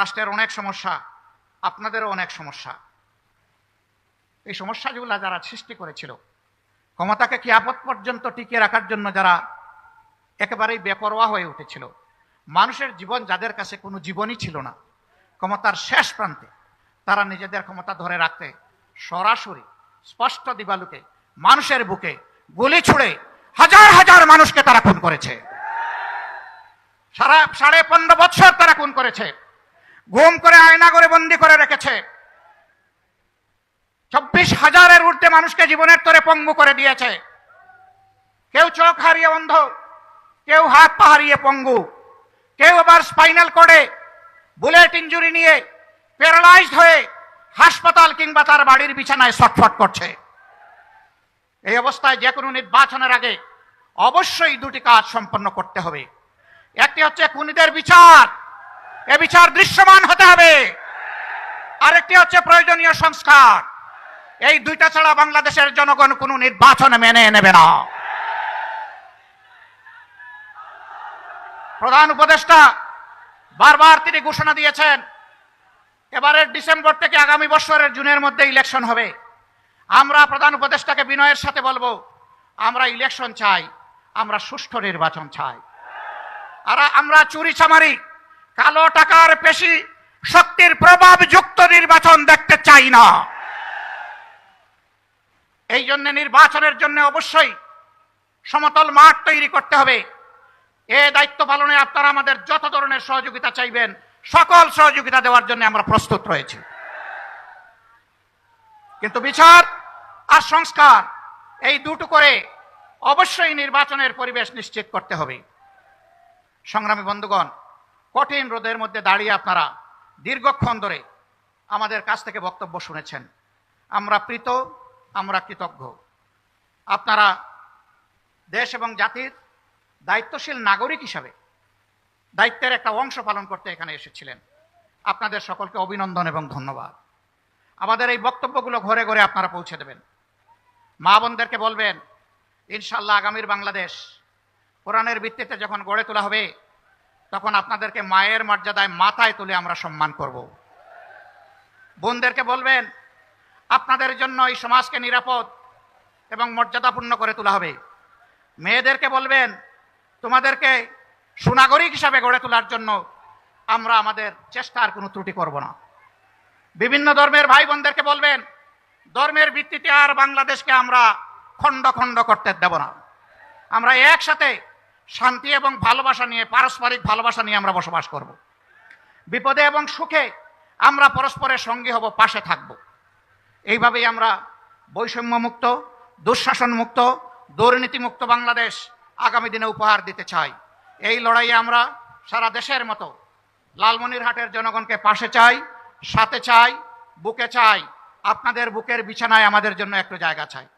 রাষ্ট্রের অনেক সমস্যা, আপনাদেরও অনেক সমস্যা। এই সমস্যাগুলো যারা সৃষ্টি করেছিল, ক্ষমতাকে কিয়াপত পর্যন্ত টিকিয়ে রাখার জন্য যারা একেবারেই বেপরোয়া হয়ে উঠেছিল, মানুষের জীবন যাদের কাছে কোনো জীবনই ছিল না, ক্ষমতার শেষ প্রান্তে তারা নিজেদের ক্ষমতা ধরে রাখতে সরাসরি স্পষ্ট দিবালুকে, মানুষের বুকে গুলি ছুড়ে হাজার হাজার মানুষকে তারা খুন করেছে। সারা সাড়ে পনেরো বছর তারা খুন করেছে। গুম করে আয়না করে বন্দি করে রেখেছে। চব্বিশ হাজারের ঊর্ধ্বে মানুষকে জীবনের তরে পঙ্গু করে দিয়েছে। কেউ চোখ হারিয়ে অন্ধ, কেউ হাত পা হারিয়ে পঙ্গু, কেউ আবার স্পাইনাল কোডে বুলেট ইঞ্জুরি নিয়ে প্যারালাইজড হয়ে হাসপাতাল কিংবা তার বাড়ির বিছানায় ছটফট করছে। এই অবস্থায় যে কোনো নির্বাচনের আগে অবশ্যই দুটি কাজ সম্পন্ন করতে হবে। একটি হচ্ছে খুনিদের বিচার। এ বিচার দৃশ্যমান হতে হবে। আরেকটি হচ্ছে প্রয়োজনীয় সংস্কার। এই দুইটা ছাড়া বাংলাদেশের জনগণ কোনো নির্বাচনে মেনে নেবে না। প্রধান উপদেষ্টা বারবার তিনি ঘোষণা দিয়েছেন, এবারের ডিসেম্বর থেকে আগামী বছরের জুনের মধ্যে ইলেকশন হবে। আমরা প্রধান উপদেষ্টাকে বিনয়ের সাথে বলব, আমরা ইলেকশন চাই, আমরা সুষ্ঠু নির্বাচন চাই। আর আমরা চুরি চামারি কালো টাকার পেশি শক্তির প্রভাব যুক্ত নির্বাচন দেখতে চাই না। এই জন্য নির্বাচনের জন্য অবশ্যই সমতল মাঠ তৈরি করতে হবে। এ দায়িত্ব পালনে আপনারা আমাদের যত ধরনের সহযোগিতা চাইবেন, সকল সহযোগিতা দেওয়ার জন্য আমরা প্রস্তুত রয়েছি। কিন্তু বিচার আর সংস্কার, এই দুটো করে অবশ্যই নির্বাচনের পরিবেশ নিশ্চিত করতে হবে। সংগ্রামী বন্ধুগণ কঠিন রোদের মধ্যে দাঁড়িয়ে আপনারা দীর্ঘক্ষণ ধরে আমাদের কাছ থেকে বক্তব্য শুনেছেন। আমরা প্রীত, আমরা কৃতজ্ঞ। আপনারা দেশ এবং জাতির দায়িত্বশীল নাগরিক হিসাবে দায়িত্বের একটা অংশ পালন করতে এখানে এসেছিলেন। আপনাদের সকলকে অভিনন্দন এবং ধন্যবাদ। আমাদের এই বক্তব্যগুলো ঘরে ঘরে আপনারা পৌঁছে দেবেন। মা বোনদেরকে বলবেন ইনশাল্লাহ আগামীর বাংলাদেশ কোরআনের ভিত্তিতে যখন গড়ে তোলা হবে তখন আপনাদেরকে মায়ের মর্যাদায় মাথায় তুলে আমরা সম্মান করব। বোনদেরকে বলবেন, আপনাদের জন্য এই সমাজকে নিরাপদ এবং মর্যাদাপূর্ণ করে তোলা হবে। মেয়েদেরকে বলবেন, তোমাদেরকে সুনাগরিক হিসাবে গড়ে তোলার জন্য আমরা আমাদের চেষ্টার কোনো ত্রুটি করব না। বিভিন্ন ধর্মের ভাই বোনদেরকে বলবেন, ধর্মের ভিত্তিতে আর বাংলাদেশকে আমরা খণ্ড খণ্ড করতে দেব না। আমরা একসাথে শান্তি এবং ভালোবাসা নিয়ে, পারস্পরিক ভালোবাসা নিয়ে আমরা বসবাস করব। বিপদে এবং সুখে আমরা পরস্পরের সঙ্গী হব, পাশে থাকব। এইভাবেই আমরা বৈষম্য মুক্ত দুঃশাসন মুক্ত দুর্নীতিমুক্ত বাংলাদেশ আগামী দিনে উপহার দিতে চাই। এই লড়াইয়ে আমরা সারা দেশের মতো লালমনিরহাটের জনগণকে পাশে চাই, সাথে চাই, বুকে চাই। আপনাদের বুকের বিছানায় আমাদের জন্য একটু জায়গা চাই।